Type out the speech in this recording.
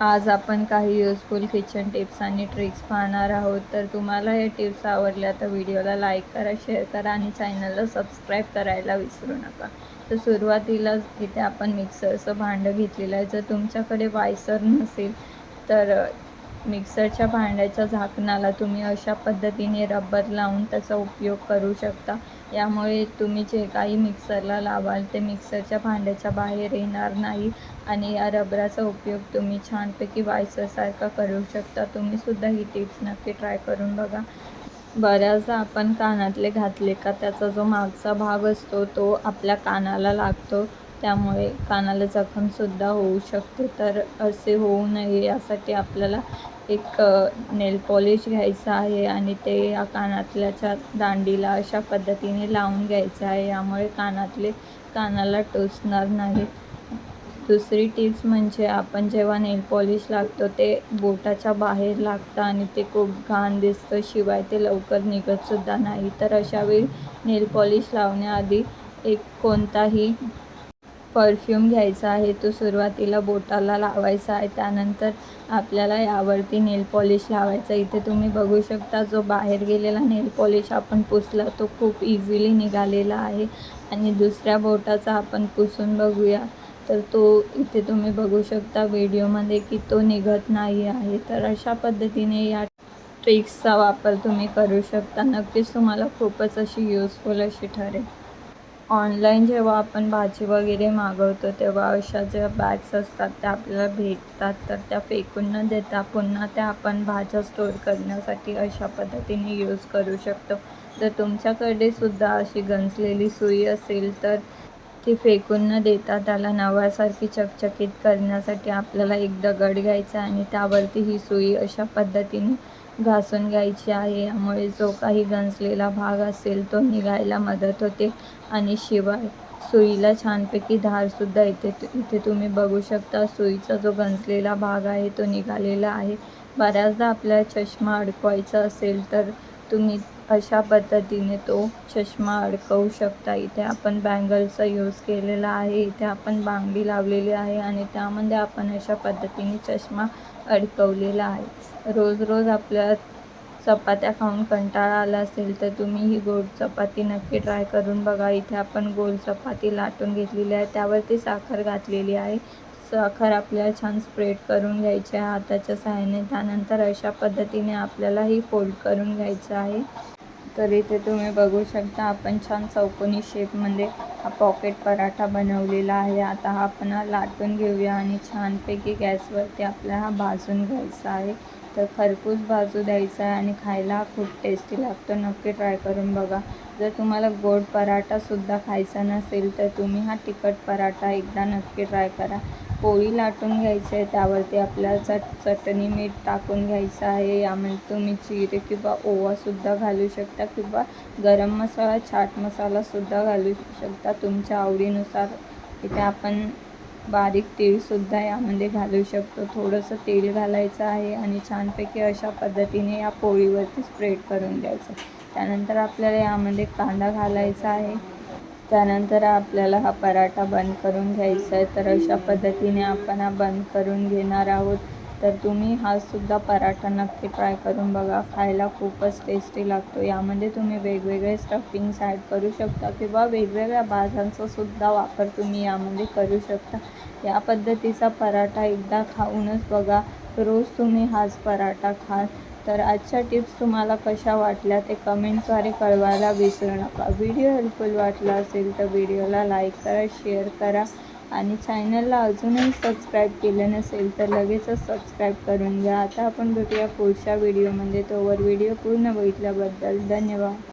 आज आपण काही युजफुल किचन टिप्स आणि ट्रिक्स पाहणार आहोत. तर तुम्हाला हे टिप्स आवडल्या तर व्हिडिओला लाईक करा शेअर करा आणि चॅनलला सबस्क्राईब करायला विसरू नका. तर सुरुवातीला इथे आपण मिक्सरचं भांडं घेतलेलं आहे. जर तुमच्याकडे वायसर नसेल तर मिक्सरच्या भांड्याच्या झाकणाला तुम्ही अशा पद्धतीने रबर लावून त्याचा उपयोग करू शकता. यामुळे तुम्ही जे काही मिक्सरला लावाल ते मिक्सरच्या भांड्याच्या बाहेर येणार नाही आणि या रबराचा उपयोग तुम्ही छानपैकी वायसरसारखा करू शकता. तुम्हीसुद्धा ही टिप्स नक्की ट्राय करून बघा. बऱ्याचदा आपण कानातले घातले का त्याचा जो मागचा भाग असतो तो आपल्या कानाला लागतो. त्यामुळे कानाला जखमसुद्धा होऊ शकते. तर असे होऊ नये यासाठी आपल्याला एक नेल पॉलिश घ्यायचं आहे आणि ते या कानातल्याच्या दांडीला अशा पद्धतीने लावून घ्यायचं आहे. यामुळे कानातले कानाला टोचणार नाही. दुसरी टिप्स म्हणजे आपण जेव्हा नेल पॉलिश लागतो ते बोटाच्या बाहेर लागतं आणि ते खूप घाण दिसतं. शिवाय ते लवकर निघतसुद्धा नाही. तर अशावेळी नेल पॉलिश लावण्याआधी एक कोणताही परफ्यूम घ्यायचा आहे तो सुरुवातीला बोटाला लावायचा आहे त्यानंतर आपल्याला यावरती नेल पॉलिश लावायचा इथे तुम्ही बघू शकता जो बाहेर गेलेला नेल पॉलिश आपण पुसला तो खूप इझिली निघालेला आहे. आणि दुसऱ्या बोटाचा आपण पुसून बघूया. तर तो इथे तुम्ही बघू शकता व्हिडिओमध्ये की तो निघत नाही आहे. तर अशा पद्धतीने या ट्रिक्सचा वापर तुम्ही करू शकता. नक्कीच तुम्हाला खूपच अशी युजफुल अशी ठरेल. ऑनलाईन जेव्हा आपण भाजी वगैरे मागवतो तेव्हा अशा ज्या बॅग्स असतात त्या आपल्याला भेटतात. तर त्या फेकून न देता पुन्हा त्या आपण भाज्या स्टोअर करण्यासाठी अशा पद्धतीने यूज करू शकतो. जर तुमच्याकडे सुद्धा अशी गंजलेली सुई असेल तर ती फेकून न देता त्याला नव्यासारखी चकचकीत करण्यासाठी आपल्याला एक दगड घ्यायचा आणि त्यावरती ही सुई अशा पद्धतीने घासून घ्यायची आहे. यामुळे जो काही गंजलेला भाग असेल तो निघायला मदत होते आणि शिवाय सुईला छानपैकी धारसुद्धा येते. इथे तुम्ही बघू शकता सुईचा जो गंजलेला भाग आहे तो निघालेला आहे. बऱ्याचदा आपल्याला चष्मा अडकवायचा असेल तर तुम्ही अशा पद्धतीने तो चष्मा अडकवू शकता. इथे आपण बँगलचा यूज केलेला आहे. इथे आपण बांगडी लावलेली आहे आणि त्यामध्ये आपण अशा पद्धतीने चष्मा अडकवलेला आहे. रोज रोज आपल्या चपात्या खाऊन कंटाळा आला असेल तर तुम्ही ही गोड चपाती नक्की ट्राय करून बघा. इथे आपण गोल चपाती लाटून घेतलेली आहे. त्यावरती साखर घातलेली आहे. साखर आपल्याला छान स्प्रेड करून घ्यायची आहे हाताच्या सहाय्याने. त्यानंतर अशा पद्धतीने आपल्याला ही फोल्ड करून घ्यायचं आहे. तर इथे तुम्ही बघू शकता आपण छान चौकोनी शेपमध्ये हा पॉकेट पराठा बनवलेला आहे. आता हा आपण लाटून घेऊया आणि छानपैकी गॅसवरती आपल्याला हा भाजून घ्यायचा आहे. तर खरपूस भाजू द्यायचा आहे आणि खायला खूप टेस्टी लागतो. नक्की ट्राय करून बघा. जर तुम्हाला गोड पराठासुद्धा खायचा नसेल तर तुम्ही हा तिखट पराठा एकदा नक्की ट्राय करा. पोळी लाटून घ्यायची आहे त्यावरती आपल्याला चट चटणी मीठ टाकून घ्यायचं आहे. यामध्ये तुम्ही जिरे किंवा ओवासुद्धा घालू शकता किंवा गरम मसाला चाट मसालासुद्धा घालू शकता. तुमच्या आवडीनुसार इथे आपण बारीक तेलसुद्धा यामध्ये घालू शकतो. थोडंसं तेल घालायचं आहे आणि छानपैकी अशा पद्धतीने या पोळीवरती स्प्रेड करून द्यायचं त्यानंतर आपल्याला यामध्ये कांदा घालायचा आहे. त्यानंतर आपल्याला हा पराठा बंद करून घ्यायचा आहे. तर अशा पद्धतीने आपण हा बंद करून घेणार आहोत. तर तुम्ही हा सुद्धा पराठा नक्की ट्राय करून बघा. खायला खूपच टेस्टी लागतो. यामध्ये तुम्ही वेगवेगळे स्टफिंग्स ॲड करू शकता किंवा वेगवेगळ्या भाज्यांचा सुद्धा वापर तुम्ही यामध्ये करू शकता. या पद्धतीचा पराठा एकदा खाऊनच बघा. रोज तुम्ही हाच पराठा खा तर आजच्या टिप्स तुम्हाला कशा वाटल्या ते कमेंट्सद्वारे कळवायला विसरू नका. व्हिडिओ हेल्पफुल वाटला असेल तर व्हिडिओला लाईक करा शेअर करा आणि चॅनलला अजूनही सबस्क्राईब केलं नसेल तर लगेचच सबस्क्राईब करून घ्या. आता आपण भेटूया पुढच्या व्हिडिओमध्ये तोवर व्हिडिओ पूर्ण बघितल्याबद्दल धन्यवाद.